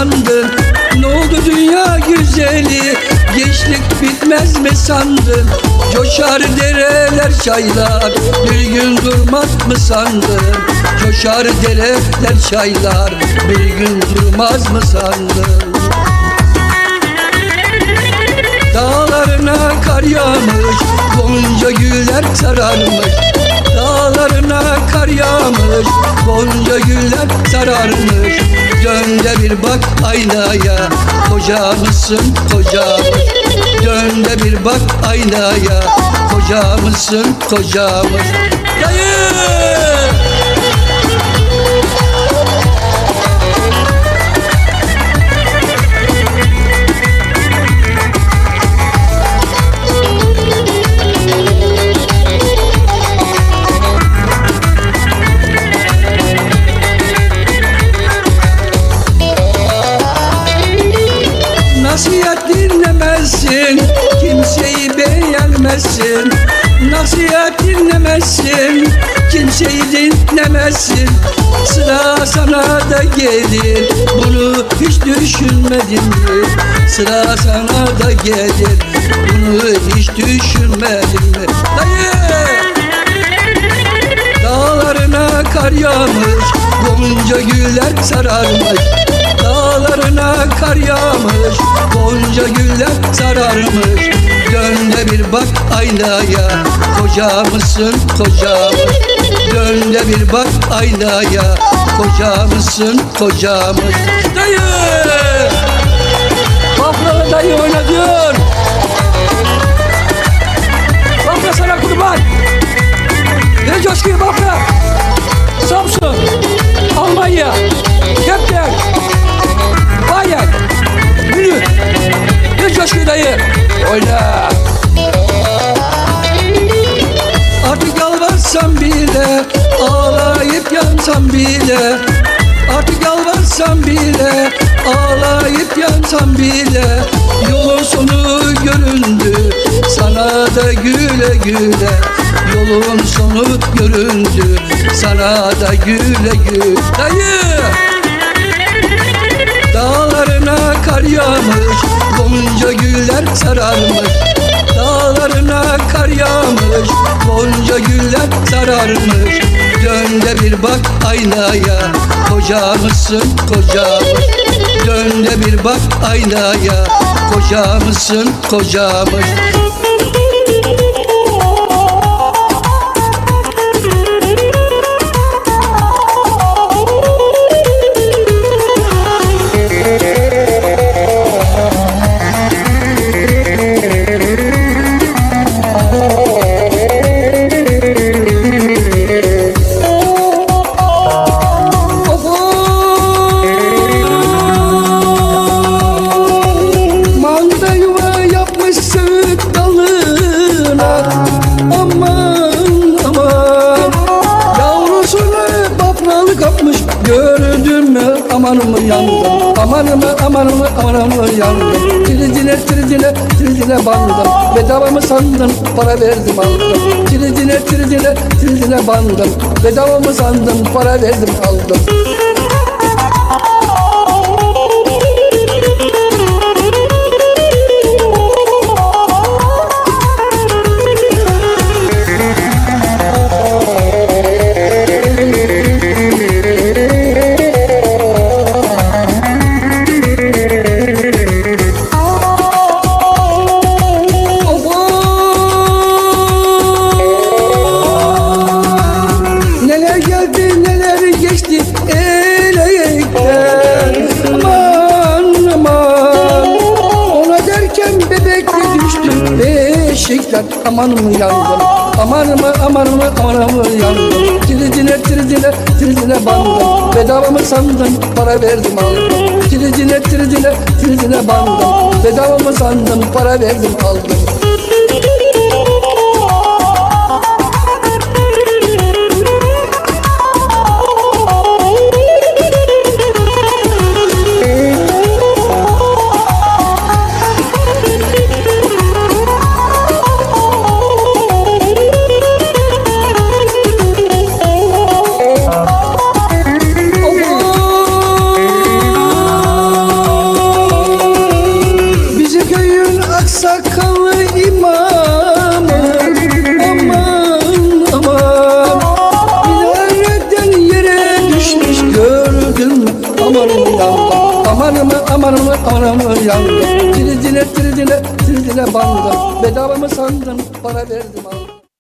sandın Ne oldu dünya güzeli? Gençlik bitmez mi sandın Coşar dereler çaylar Bir gün durmaz mı sandın Coşar dereler çaylar Bir gün durmaz mı sandın Dağlarına kar yağmış Gonca güller sararmış. Dağlarına kar yağmış Gonca güller sararmış. Dön de bir bak aynaya Koca mısın koca? Dön de bir bak aynaya Koca mısın koca mı? Dayı! Nasihat dinlemezsin Kimseyi beğenmezsin Nasihat dinlemezsin Kimseyi dinlemezsin Sıra sana da gelir Bunu hiç düşünmedin mi? Sıra sana da gelir Bunu hiç düşünmedin mi? Dayı! Dağlarına kar yağmış Gonca güller sararmış kar yağmış Gonca güller sararmış Dön de bir bak aynaya Koca mısın koca? Dön bir bak aynaya Koca mısın koca mı? Dayı! Bile Ağlayıp yansam bile Artık yalvarsam bile Ağlayıp yansam bile Yolun sonu göründü Sana da güle güle Yolun sonu göründü Sana da güle güle Dayı! Dağlarına kar yağmış Gonca güller sararmış Dağlarına kar yağmış Gonca güller sararmış Dön de bir bak aynaya Koca mısın koca? Dön de bir bak aynaya Koca mısın koca mü aman mı yandım. Aman mı aman mı aman mı yandım. Trizine trizine trizine bandım. Bedava mı sandın para verdim aldım. Trizine trizine trizine bandım. Bedava mı sandın para verdim aldım beşikten Aman mı yandım Aman mı aman mı aman mı yandım Trizine trizine trizine bandım Bedava mı sandın? Para verdim aldım. Trizine trizine trizine bandım Bedava mı sandın? Para verdim aldım yandım. Amanım amanım amanım yandım Tridine tridine tridine bandım. Bedava mı sandın para verdim al